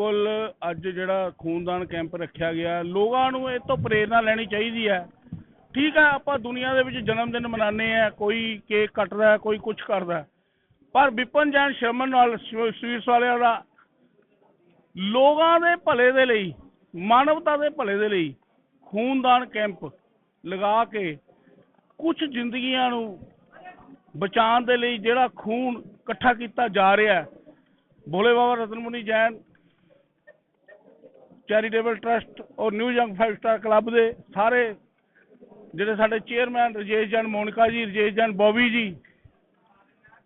ਬਿਲਕੁਲ ਅੱਜ ਜਿਹੜਾ ਖੂਨਦਾਨ ਕੈਂਪ ਰੱਖਿਆ ਗਿਆ, ਲੋਕਾਂ ਨੂੰ ਇਹ ਤੋਂ ਪ੍ਰੇਰਣਾ ਲੈਣੀ ਚਾਹੀਦੀ ਹੈ। ਠੀਕ ਹੈ, ਆਪਾਂ ਦੁਨੀਆ ਦੇ ਵਿੱਚ ਜਨਮ ਦਿਨ ਮਨਾਉਂਦੇ ਆ ਕੋਈ ਕੇਕ ਕੱਟਦਾ ਕੋਈ ਕੁਝ ਕਰਦਾ ਪਰ ਵਿਪਨ ਜੈਨ ਸ਼ਰਮਨ ਨਾਲ ਸਵੀ- ਵਾਲਿਆਂ ਦਾ, ਲੋਕਾਂ ਦੇ ਭਲੇ ਦੇ ਲਈ, ਮਾਨਵਤਾ ਦੇ ਭਲੇ ਦੇ ਲਈ ਖੂਨਦਾਨ ਕੈਂਪ ਲਗਾ ਕੇ ਕੁਝ ਜ਼ਿੰਦਗੀਆਂ ਨੂੰ ਬਚਾਉਣ ਦੇ ਲਈ ਜਿਹੜਾ ਖੂਨ ਇਕੱਠਾ ਕੀਤਾ ਜਾ ਰਿਹਾ ਹੈ, ਭੋਲੇ ਬਾਬਾ ਰਤਨ ਮੁਨੀ ਜੈਨ ਚੈਰੀਟੇਬਲ ਟਰਸਟ ਔਰ new young five star club ਦੇ ਸਾਰੇ ਜਿਹੜੇ ਸਾਡੇ ਚੇਅਰਮੈਨ ਰਜੇਸ਼ ਜੈਨ, ਮੋਨਿਕਾ ਜੀ, ਰਜੇਸ਼ ਜੈਨ, ਬੋਬੀ ਜੀ,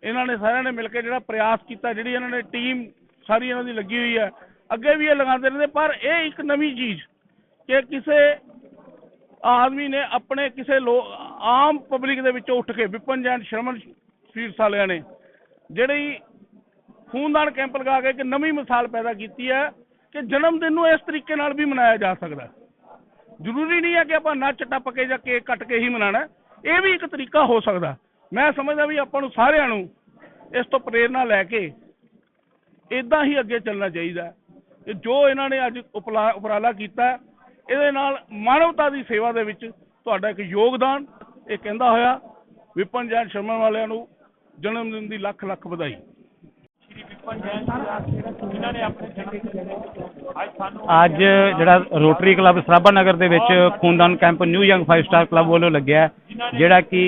ਇਹਨਾਂ ਨੇ ਸਾਰਿਆਂ ਨੇ ਮਿਲ ਕੇ ਜਿਹੜਾ ਪ੍ਰਯਾਸ ਕੀਤਾ, ਜਿਹੜੀ ਇਹਨਾਂ ਨੇ ਟੀਮ ਸਾਰੀ ਇਹਨਾਂ ਦੀ ਲੱਗੀ ਹੋਈ ਹੈ। ਅੱਗੇ ਵੀ ਇਹ ਲਗਾਉਂਦੇ ਰਹਿੰਦੇ, ਪਰ ਇਹ ਇੱਕ ਨਵੀਂ ਚੀਜ਼ ਕਿ ਕਿਸੇ ਆਦਮੀ ਨੇ ਆਪਣੇ ਕਿਸੇ ਲੋ, ਆਮ ਪਬਲਿਕ ਦੇ ਵਿੱਚੋਂ ਉੱਠ ਕੇ ਵਿਪਨ ਜੈਨ, ਸ਼ਰਮਨ ਸੀਰਸ ਵਾਲਿਆਂ ਨੇ ਜਿਹੜੀ ਖੂਨਦਾਨ ਕੈਂਪ ਲਗਾ ਕੇ ਇੱਕ ਨਵੀਂ ਮਿਸਾਲ ਪੈਦਾ ਕੀਤੀ ਹੈ ਕਿ ਜਨਮ ਦਿਨ ਨੂੰ ਇਸ ਤਰੀਕੇ ਨਾਲ ਵੀ ਮਨਾਇਆ ਜਾ ਸਕਦਾ। ਜ਼ਰੂਰੀ ਨਹੀਂ ਹੈ ਕਿ ਆਪਾਂ ਨੱਚ ਟੱਪ ਕੇ ਜਾਂ ਕੇਕ ਕੱਟ ਕੇ ਹੀ ਮਨਾਣਾ। ਇਹ ਵੀ ਇੱਕ ਤਰੀਕਾ ਹੋ ਸਕਦਾ। ਮੈਂ ਸਮਝਦਾ ਵੀ ਆਪਾਂ ਨੂੰ ਸਾਰਿਆਂ ਨੂੰ ਇਸ ਤੋਂ ਪ੍ਰੇਰਣਾ ਲੈ ਕੇ ਇਦਾਂ ਹੀ ਅੱਗੇ ਚੱਲਣਾ ਚਾਹੀਦਾ ਕਿ ਜੋ ਇਹਨਾਂ ਨੇ ਅੱਜ ਉਪਲਾ- ਉਪਰਾਲਾ ਕੀਤਾ, ਇਹਦੇ ਨਾਲ ਮਾਨਵਤਾ ਦੀ ਸੇਵਾ ਦੇ ਵਿੱਚ ਤੁਹਾਡਾ ਇੱਕ ਯੋਗਦਾਨ, ਇਹ ਕਹਿੰਦਾ ਹੋਇਆ, ਵਿਪਨ ਜੈਨ ਸ਼ਰਮਾ ਵਾਲਿਆਂ ਨੂੰ ਜਨਮ ਦਿਨ ਦੀ ਲੱਖ ਲੱਖ ਵਧਾਈ। ਅੱਜ ਜਿਹੜਾ ਰੋਟਰੀ ਕਲੱਬ ਸਰਾਭਾ ਨਗਰ ਦੇ ਵਿੱਚ ਖੂਨਦਾਨ camp new young 5 star club ਵੱਲੋਂ ਲੱਗਿਆ ਜਿਹੜਾ ਕਿ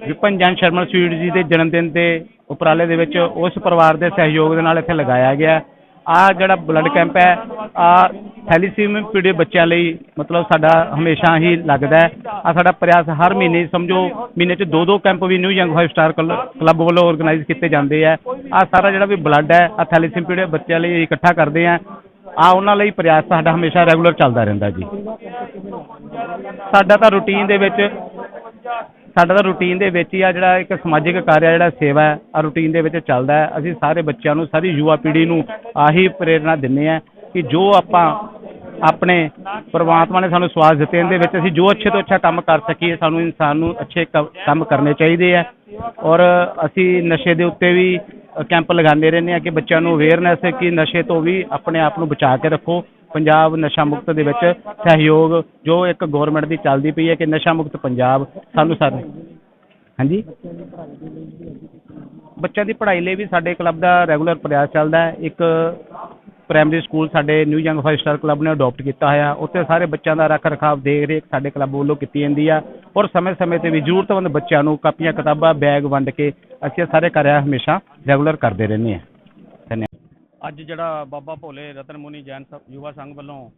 ਵਿਪਨ ਜੈਨ ਸ਼ਰਮਾ ਸਵੀਟ ਜੀ ਦੇ ਜਨਮ ਦਿਨ ਦੇ ਉਪਰਾਲੇ ਦੇ ਵਿੱਚ ਉਸ ਪਰਿਵਾਰ ਦੇ ਸਹਿਯੋਗ ਦੇ ਨਾਲ ਇੱਥੇ ਲਗਾਇਆ ਗਿਆ ਆ ਜਿਹੜਾ ਬਲੱਡ ਕੈਂਪ ਹੈ, ਆ ਥੈਲੀਸੀਮੀਆ ਪੀੜਿਤ ਬੱਚਿਆਂ ਲਈ ਮਤਲਬ ਸਾਡਾ ਹਮੇਸ਼ਾ ਹੀ ਲੱਗਦਾ ਹੈ। ਆ ਸਾਡਾ ਪ੍ਰਯਾਸ ਹਰ ਮਹੀਨੇ ਸਮਝੋ, ਮਹੀਨੇ 'ਚ ਦੋ ਦੋ ਕੈਂਪ ਵੀ new young five star club organise organise ਕੀਤੇ ਜਾਂਦੇ ਆ। ਆ ਸਾਰਾ ਜਿਹੜਾ ਵੀ ਬਲੱਡ ਹੈ, ਆ ਥੈਲੀਸੀਮੀਆ ਪੀੜਿਤ ਬੱਚਿਆਂ ਲਈ ਇਕੱਠਾ ਕਰਦੇ ਆ। ਆ ਉਹਨਾਂ ਲਈ ਪ੍ਰਯਾਸ ਸਾਡਾ ਹਮੇਸ਼ਾ ਰੈਗੂਲਰ ਚੱਲਦਾ ਰਹਿੰਦਾ ਜੀ। ਸਾਡਾ ਤਾਂ ਰੂਟੀਨ ਦੇ ਵਿੱਚ ਸਾਡਾ ਤਾਂ ਰੂਟੀਨ ਦੇ ਵਿੱਚ ਹੀ ਆ ਜਿਹੜਾ ਇੱਕ ਸਮਾਜਿਕ ਕਾਰਿਆ ਜਿਹੜਾ ਸੇਵਾ ਹੈ, ਆ ਰੂਟੀਨ ਦੇ ਵਿੱਚ ਚੱਲਦਾ ਹੈ। ਅਸੀਂ ਸਾਰੇ ਬੱਚਿਆਂ ਨੂੰ, ਸਾਰੀ ਯੁਵਾ ਪੀੜ੍ਹੀ ਨੂੰ ਆਹੀ ਪ੍ਰੇਰਣਾ ਦਿੰਦੇ ਆ ਕਿ ਜੋ ਆਪਾਂ ਆਪਣੇ ਪਰਮਾਤਮਾ ਨੇ ਸਾਨੂੰ ਸਵਾਸ ਦਿੱਤੇ, ਇਹਦੇ ਵਿੱਚ ਅਸੀਂ ਜੋ ਅੱਛੇ ਤੋਂ ਅੱਛਾ ਕੰਮ ਕਰ ਸਕੀਏ, ਸਾਨੂੰ ਇਨਸਾਨ ਨੂੰ ਅੱਛੇ ਕ- ਕੰਮ ਕਰਨੇ ਚਾਹੀਦੇ ਆ। ਔਰ ਅਸੀਂ ਨਸ਼ੇ ਦੇ ਉੱਤੇ ਵੀ ਕੈਂਪ ਲਗਾਉਂਦੇ ਰਹਿੰਦੇ ਆ ਕਿ ਬੱਚਿਆਂ ਨੂੰ ਅਵੇਅਰਨੈਸ ਕਿ ਨਸ਼ੇ ਤੋਂ ਵੀ ਆਪਣੇ ਆਪ ਨੂੰ ਬਚਾ ਕੇ ਰੱਖੋ। ਪੰਜਾਬ ਨਸ਼ਾ ਮੁਕਤ ਦੇ ਵਿੱਚ ਸਹਿਯੋਗ, ਜੋ ਇੱਕ ਗਵਰਨਮੈਂਟ ਦੀ ਚੱਲਦੀ ਪਈ ਹੈ ਕਿ ਨਸ਼ਾ ਮੁਕਤ ਪੰਜਾਬ ਸਾਨੂੰ ਸਾਰੇ ਹਾਂਜੀ? ਬੱਚਿਆਂ ਦੀ ਪੜ੍ਹਾਈ ਲਈ ਵੀ ਸਾਡੇ ਕਲੱਬ ਦਾ ਰੈਗੂਲਰ ਪ੍ਰਯਾਸ ਚੱਲਦਾ ਹੈ। ਇੱਕ ਪ੍ਰਾਇਮਰੀ ਸਕੂਲ ਸਾਡੇ new young five star club ਨੇ ਅਡਾਪਟ ਕੀਤਾ ਹੋਇਆ। ਉੱਥੇ ਸਾਰੇ ਬੱਚਿਆਂ ਦਾ ਰੱਖ ਰਖਾਵ ਦੇਖ ਰੇਖ ਸਾਡੇ ਕਲੱਬ ਵੱਲੋਂ ਕੀਤੀ ਜਾਂਦੀ ਆ। ਔਰ ਸਮੇਂ-ਸਮੇਂ ਤੇ ਵੀ ਜ਼ਰੂਰਤਮੰਦ ਬੱਚਿਆਂ ਨੂੰ ਕਾਪੀਆਂ, ਕਿਤਾਬਾਂ ਬੈਗ ਵੰਡ ਕੇ ਅਸੀਂ ਇਹ ਸਾਰੇ ਕਰਿਆ ਹਮੇਸ਼ਾ ਰੈਗੂਲਰ ਕਰਦੇ ਰਹਿੰਦੇ ਹਾਂ। ਅੱਜ ਜਿਹੜਾ ਬਾਬਾ ਭੋਲੇ ਰਤਨ ਮੁਨੀ ਜੈਨ ਸ- ਯੁਵਾ ਸੰਘ ਵੱਲੋਂ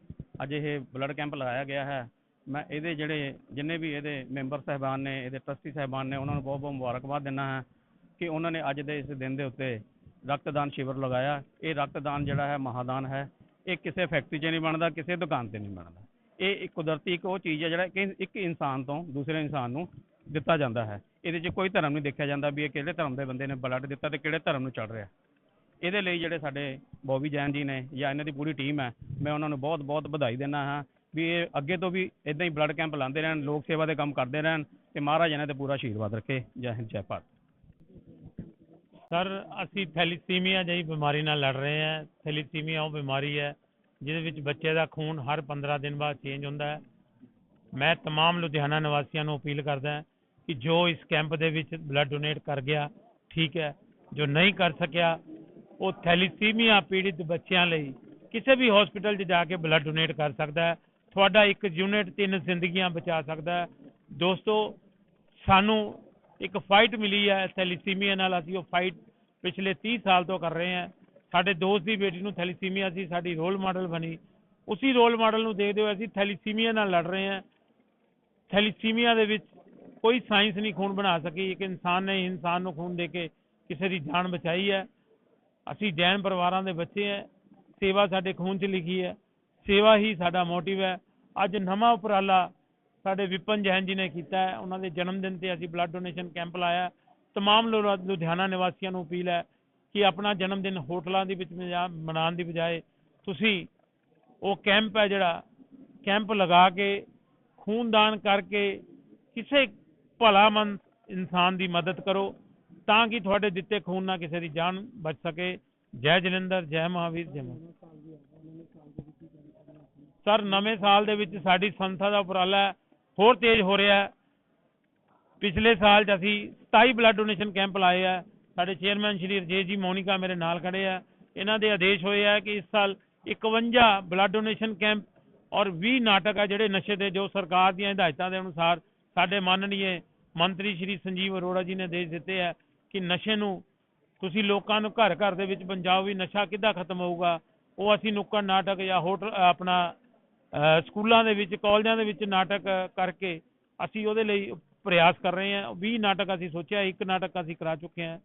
ਅੱਜ ਇਹ ਬਲੱਡ ਕੈਂਪ ਲਗਾਇਆ ਗਿਆ ਹੈ। ਮੈਂ ਇਹਦੇ ਜਿਹੜੇ ਜਿੰਨੇ ਵੀ ਇਹਦੇ ਮੈਂਬਰ ਸਹਿਬਾਨ ਨੇ, ਇਹਦੇ ਟਰਸਟੀ ਸਹਿਬਾਨ ਨੇ, ਉਹਨਾਂ ਨੂੰ ਬਹੁਤ ਬਹੁਤ ਮੁਬਾਰਕਬਾਦ ਦਿੰਦਾ ਹਾਂ ਕਿ ਉਹਨਾਂ ਨੇ ਅੱਜ ਦੇ ਇਸ ਦਿਨ ਦੇ ਉੱਤੇ ਰਕਤਦਾਨ ਸ਼ਿਵਰ ਲਗਾਇਆ। ਇਹ ਰਕਤਦਾਨ ਜਿਹੜਾ ਹੈ ਮਹਾਦਾਨ ਹੈ। ਇਹ ਕਿਸੇ ਫੈਕਟਰੀ 'ਚ ਨਹੀਂ ਬਣਦਾ, ਕਿਸੇ ਦੁਕਾਨ ਤੇ ਨਹੀਂ ਬਣਦਾ। ਇਹ ਇੱਕ ਕੁਦਰਤੀ ਇੱਕ ਉਹ ਚੀਜ਼ ਹੈ ਜਿਹੜਾ ਕਿ ਇੱਕ ਇਨਸਾਨ ਤੋਂ ਦੂਸਰੇ ਇਨਸਾਨ ਨੂੰ ਦਿੱਤਾ ਜਾਂਦਾ ਹੈ। ਇਹਦੇ 'ਚ ਕੋਈ ਧਰਮ ਨਹੀਂ ਦੇਖਿਆ ਜਾਂਦਾ ਵੀ ਇਹ ਕਿਹੜੇ ਧਰਮ ਦੇ ਬੰਦੇ ਨੇ ਬਲੱਡ ਦਿੱਤਾ ਤੇ ਕਿਹੜੇ ਧਰਮ ਨੂੰ ਚੜ ਰਿਹਾ। ਇਹਦੇ ਲਈ ਜਿਹੜੇ ਸਾਡੇ ਬੋਬੀ ਜੈਨ ਜੀ ਨੇ ਜਾਂ ਇਹਨਾਂ ਦੀ ਪੂਰੀ ਟੀਮ ਹੈ ਮੈਂ ਉਹਨਾਂ ਨੂੰ ਬਹੁਤ ਬਹੁਤ ਵਧਾਈ ਦਿੰਦਾ ਹਾਂ ਵੀ ਇਹ ਅੱਗੇ ਤੋਂ ਵੀ ਇਦਾਂ ਹੀ ਬਲੱਡ ਕੈਂਪ ਲਾਉਂਦੇ ਰਹਿਣ ਲੋਕ ਸੇਵਾ ਦੇ ਕੰਮ ਕਰਦੇ ਰਹਿਣ ਤੇ ਮਹਾਰਾਜ ਇਹਨਾਂ ਤੇ ਪੂਰਾ ਆਸ਼ੀਰਵਾਦ ਰੱਖੇ ਜੈ ਹਿੰਦ ਜੈ ਭਾਰਤ ਸਰ ਅਸੀਂ ਥੈਲੀਸੀਮੀਆ ਜਿਹੀ ਬਿਮਾਰੀ ਨਾਲ ਲੜ ਰਹੇ ਹਾਂ ਥੈਲੀਸੀਮੀਆ ਉਹ ਬਿਮਾਰੀ ਹੈ ਜਿਹਦੇ ਵਿੱਚ ਬੱਚੇ ਦਾ ਖੂਨ ਹਰ 15 ਦਿਨ ਬਾਅਦ ਚੇਂਜ ਹੁੰਦਾ ਹੈ ਮੈਂ तमाम ਲੁਧਿਆਣਾ ਨਿਵਾਸੀਆਂ ਨੂੰ ਅਪੀਲ ਕਰਦਾ ਹਾਂ ਕਿ ਜੋ ਇਸ ਕੈਂਪ ਦੇ ਵਿੱਚ ਬਲੱਡ ਡੋਨੇਟ ਕਰ ਗਿਆ ਠੀਕ ਹੈ ਜੋ ਨਹੀਂ ਕਰ ਸਕਿਆ ਉਹ ਥੈਲੀਸੀਮੀਆ ਪੀੜਿਤ ਬੱਚਿਆਂ ਲਈ ਕਿਸੇ ਵੀ ਹਸਪੀਟਲ 'ਚ ਜਾ ਕੇ ਬਲੱਡ ਡੋਨੇਟ ਕਰ ਸਕਦਾ ਹੈ। ਤੁਹਾਡਾ ਇੱਕ ਯੂਨਿਟ ਤਿੰਨ ਜ਼ਿੰਦਗੀਆਂ ਬਚਾ ਸਕਦਾ ਹੈ। ਦੋਸਤੋ, ਸਾਨੂੰ ਇੱਕ ਫਾਈਟ ਮਿਲੀ ਹੈ ਥੈਲੀਸੀਮੀਆ ਨਾਲ। ਅਸੀਂ ਉਹ ਫਾਈਟ ਪਿਛਲੇ 30 ਸਾਲ ਤੋਂ ਕਰ ਰਹੇ ਹਾਂ। ਸਾਡੇ ਦੋਸਤ ਦੀ ਬੇਟੀ ਨੂੰ ਥੈਲੀਸੀਮੀਆ ਸੀ, ਸਾਡੀ ਰੋਲ ਮਾਡਲ ਬਣੀ। ਉਸੇ ਰੋਲ ਮਾਡਲ ਨੂੰ ਦੇਖਦੇ ਹੋਏ ਅਸੀਂ ਥੈਲੀਸੀਮੀਆ ਨਾਲ ਲੜ ਰਹੇ ਹਾਂ। ਥੈਲੀਸੀਮੀਆ ਦੇ ਵਿੱਚ ਕੋਈ ਸਾਇੰਸ ਨਹੀਂ ਖੂਨ ਬਣਾ ਸਕੀ। ਇੱਕ ਇਨਸਾਨ ਨੇ ਇਨਸਾਨ ਨੂੰ ਖੂਨ ਦੇ ਕੇ ਕਿਸੇ ਦੀ ਜਾਨ ਬਚਾਈ ਹੈ। ਅਸੀਂ ਜੈਨ ਪਰਿਵਾਰਾਂ ਦੇ ਬੱਚੇ ਹੈ ਸੇਵਾ ਸਾਡੇ ਖੂਨ 'ਚ ਲਿਖੀ ਹੈ ਸੇਵਾ ਹੀ ਸਾਡਾ ਮੋਟਿਵ ਹੈ ਅੱਜ ਨਵਾਂ ਉਪਰਾਲਾ ਸਾਡੇ ਵਿਪਨ ਜੈਨ ਜੀ ਨੇ ਕੀਤਾ ਹੈ ਉਹਨਾਂ ਦੇ ਜਨਮ ਦਿਨ ਤੇ ਅਸੀਂ ਬਲੱਡ ਡੋਨੇਸ਼ਨ ਕੈਂਪ ਲਾਇਆ ਤਮਾਮ ਲੋ- ਲੁਧਿਆਣਾ ਨਿਵਾਸੀਆਂ ਨੂੰ ਅਪੀਲ ਹੈ ਕਿ ਆਪਣਾ ਜਨਮ ਦਿਨ ਹੋਟਲਾਂ ਦੇ ਵਿੱਚ ਮਜਾ- ਮਨਾਉਣ ਦੀ ਬਜਾਏ ਤੁਸੀਂ ਉਹ ਕੈਂਪ ਹੈ ਜਿਹੜਾ ਕੈਂਪ ਲਗਾ ਕੇ, ਖੂਨਦਾਨ ਕਰਕੇ ਕਿਸੇ ਭਲਾਮੰਦ ਇਨਸਾਨ ਦੀ ਮਦਦ ਕਰੋ। ਤਾਂ ਕਿ ਤੁਹਾਡੇ ਦਿੱਤੇ ਖੂਨ ਨਾਲ ਕਿਸੇ ਦੀ ਜਾਨ ਬਚ ਸਕੇ। ਜੈ ਜਲੰਧਰ, ਜੈ ਮਹਾਵੀਰ, ਜੈ ਸਰ, ਨਵੇਂ ਸਾਲ ਦੇ ਵਿੱਚ ਸਾਡੀ ਸੰਸਥਾ ਦਾ ਉਪਰਾਲਾ ਹੋਰ ਤੇਜ਼ ਹੋ ਰਿਹਾ ਹੈ। ਪਿਛਲੇ ਸਾਲ 'ਚ ਅਸੀਂ 27 ਬਲੱਡ ਡੋਨੇਸ਼ਨ ਕੈਂਪ ਲਾਏ ਆ ਸਾਡੇ ਚੇਅਰਮੈਨ ਸ਼੍ਰੀ ਰਜੇਸ਼ ਜੀ ਮੋਨਿਕਾ ਮੇਰੇ ਨਾਲ ਖੜੇ ਆ ਇਹਨਾਂ ਦੇ ਆਦੇਸ਼ ਹੋਏ ਆ ਕਿ ਇਸ ਸਾਲ 51 ਬਲੱਡ ਡੋਨੇਸ਼ਨ ਕੈਂਪ ਔਰ 20 ਨਾਟਕ ਆ ਜਿਹੜੇ ਨਸ਼ੇ ਦੇ, ਜੋ ਸਰਕਾਰ ਦੀਆਂ ਹਦਾਇਤਾਂ ਦੇ ਅਨੁਸਾਰ ਸਾਡੇ ਮਾਨਨੀਏ ਮੰਤਰੀ ਸ਼੍ਰੀ ਸੰਜੀਵ ਅਰੋੜਾ ਜੀ ਨੇ ਆਦੇਸ਼ ਦਿੱਤੇ ਆ ਕਿ ਨਸ਼ੇ ਨੂੰ ਤੁਸੀਂ ਲੋਕਾਂ ਨੂੰ ਘਰ ਘਰ ਦੇ ਵਿੱਚ ਪਹੁੰਚਾਓ ਵੀ ਨਸ਼ਾ ਕਿੱਦਾਂ ਖਤਮ ਹੋਊਗਾ? ਉਹ ਅਸੀਂ ਨੁੱਕੜ ਨਾਟਕ ਜਾਂ ਹੋਟਲ ਆਪਣਾ ਸਕੂਲਾਂ ਦੇ ਵਿੱਚ ਕਾਲਜਾਂ ਦੇ ਵਿੱਚ ਨਾਟਕ ਕਰਕੇ ਅਸੀਂ ਉਹਦੇ ਲਈ ਪ੍ਰਯਾਸ ਕਰ ਰਹੇ ਹਾਂ। 20 ਨਾਟਕ ਅਸੀਂ ਸੋਚਿਆ ਇੱਕ ਨਾਟਕ ਅਸੀਂ ਕਰਾ ਚੁੱਕੇ ਹਾਂ।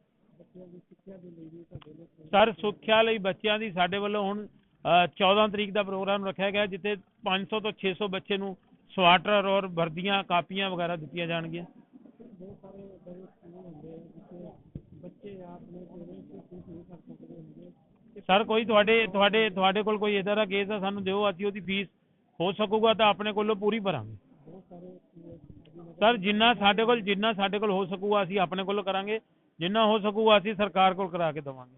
ਸਰ ਸੁੱਖਿਆ ਲਈ ਬੱਚਿਆਂ ਦੀ ਸਾਡੇ ਵੱਲੋਂ ਹੁਣ ਅਹ, 14 ਤਰੀਕ ਦਾ ਪ੍ਰੋਗਰਾਮ ਰੱਖਿਆ ਗਿਆ ਜਿੱਥੇ 500 ਤੋਂ 600 ਬੱਚੇ ਨੂੰ ਸਵਾਟਰ ਔਰ ਵਰਦੀਆਂ ਕਾਪੀਆਂ ਵਗੈਰਾ ਦਿੱਤੀਆਂ ਜਾਣਗੀਆਂ। ਸਰ, ਕੋਈ ਤੁਹਾਡੇ ਤੁਹਾਡੇ ਤੁਹਾਡੇ ਕੋਲ ਕੋਈ ਇਦਾਂ ਦਾ ਕੇਸ ਆ? ਸਾਨੂੰ ਦਿਓ, ਅਸੀਂ ਉਹਦੀ ਫੀਸ ਹੋ ਸਕੂਗਾ ਤਾਂ ਆਪਣੇ ਕੋਲੋਂ ਪੂਰੀ ਭਰਾਂਗੇ। ਸਰ, ਜਿੰਨਾ ਸਾਡੇ ਕੋਲ, ਜਿੰਨਾ ਸਾਡੇ ਕੋਲ ਹੋ ਸਕੂਗਾ, ਅਸੀਂ ਆਪਣੇ ਕੋਲੋਂ ਕਰਾਂਗੇ। ਜਿੰਨਾ ਹੋ ਸਕੂਗਾ, ਅਸੀਂ ਸਰਕਾਰ ਕੋਲ ਕਰਾ ਕੇ ਦੇਵਾਂਗੇ।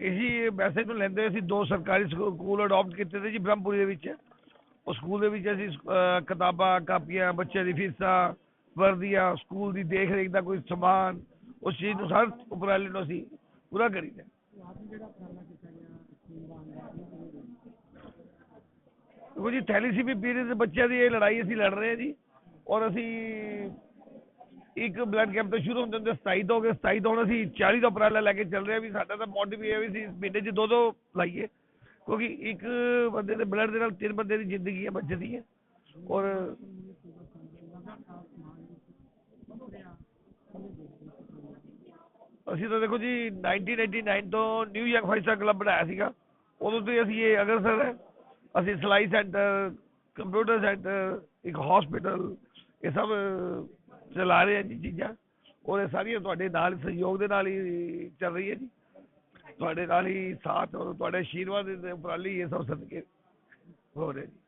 ਇਹੀ ਮੈਸੇਜ ਨੂੰ ਲੈਂਦੇ ਸੀ ਦੋ ਸਰਕਾਰੀ ਸਕੂਲ ਅਡਾਪਟ ਕੀਤੇ ਤੇ ਜੀ ਬ੍ਰਹਮਪੁਰੀ ਦੇ ਵਿੱਚ। ਉਹ ਸਕੂਲ ਦੇ ਵਿੱਚ ਅਸੀਂ ਅਹ, ਕਿਤਾਬਾਂ ਕਾਪੀਆਂ ਬੱਚਿਆਂ ਦੀ ਫੀਸਾਂ ਵਰਦੀਆਂ ਸਕੂਲ ਦੀ ਦੇਖ ਰੇਖ ਦਾ ਕੋਈ ਸਮਾਨ ਉਸ ਚੀਜ਼ ਨੂੰ ਹਰ ਉਪਰਾਲੇ ਨੂੰ ਅਸੀਂ ਪੂਰਾ ਕਰੀਦਾ ਦੇਖੋ ਜੀ ਥੈਲੀਸੀਮੀ ਪੀਰੀਅਡ ਬੱਚਿਆਂ ਦੀ ਇਹ ਲੜਾਈ ਅਸੀਂ ਲੜ ਰਹੇ ਹਾਂ ਜੀ। ਔਰ ਅਸੀਂ ਇੱਕ ਬਲੱਡ ਕੈਂਪ ਤੋਂ ਸ਼ੁਰੂ ਹੁੰਦੇ ਹੁੰਦੇ 27 ਤੋਂ ਹੋ ਗਏ 27 ਤੋਂ ਹੁਣ ਅਸੀਂ 40 ਦਾ ਉਪਰਾਲਾ ਲੈ ਕੇ ਚੱਲ ਰਹੇ ਹਾਂ ਵੀ ਸਾਡਾ ਤਾਂ ਮੋਟਿਵ ਇਹ ਹੈ ਵੀ ਅਸੀਂ ਮਹੀਨੇ 'ਚ ਦੋ ਦੋ ਲਾਈਏ। ਕਿਉਂਕਿ ਇੱਕ ਬੰਦੇ ਦੇ ਬਲੱਡ ਦੇ ਨਾਲ ਤਿੰਨ ਬੰਦੇ ਦੀ ਜ਼ਿੰਦਗੀ ਬਚਦੀ ਹੈ ਔਰ ਅਸੀਂ ਤਾਂ ਦੇਖੋ ਜੀ 1989 ਤੋਂ ਨਿਊ ਫਾਈਵ ਸਟਾਰ ਕਲੱਬ ਬਣਾਇਆ ਸੀਗਾ। ਉਦੋਂ ਤੋਂ ਅਸੀਂ ਇਹ ਅਗਰਸਰ ਹੈ। ਅਸੀਂ ਸਿਲਾਈ ਸੈਂਟਰ ਕੰਪਿਊਟਰ ਸੈਂਟਰ, ਇੱਕ ਹਸਪੀਟਲ ਇਹ ਸਭ ਚਲਾ ਰਹੇ ਹਾਂ ਜੀ ਚੀਜ਼ਾਂ। ਔਰ ਇਹ ਸਾਰੀਆਂ ਤੁਹਾਡੇ ਨਾਲ, ਸਹਿਯੋਗ ਦੇ ਨਾਲ ਹੀ ਚੱਲ ਰਹੀ ਹੈ ਜੀ। ਤੁਹਾਡੇ ਨਾਲ ਹੀ ਸਾਥ ਔਰ ਤੁਹਾਡੇ ਆਸ਼ੀਰਵਾਦ ਦੇ ਉਪਰਾਲੇ ਇਹ ਸਭ ਸਦਕੇ ਹੋ ਰਿਹਾ ਜੀ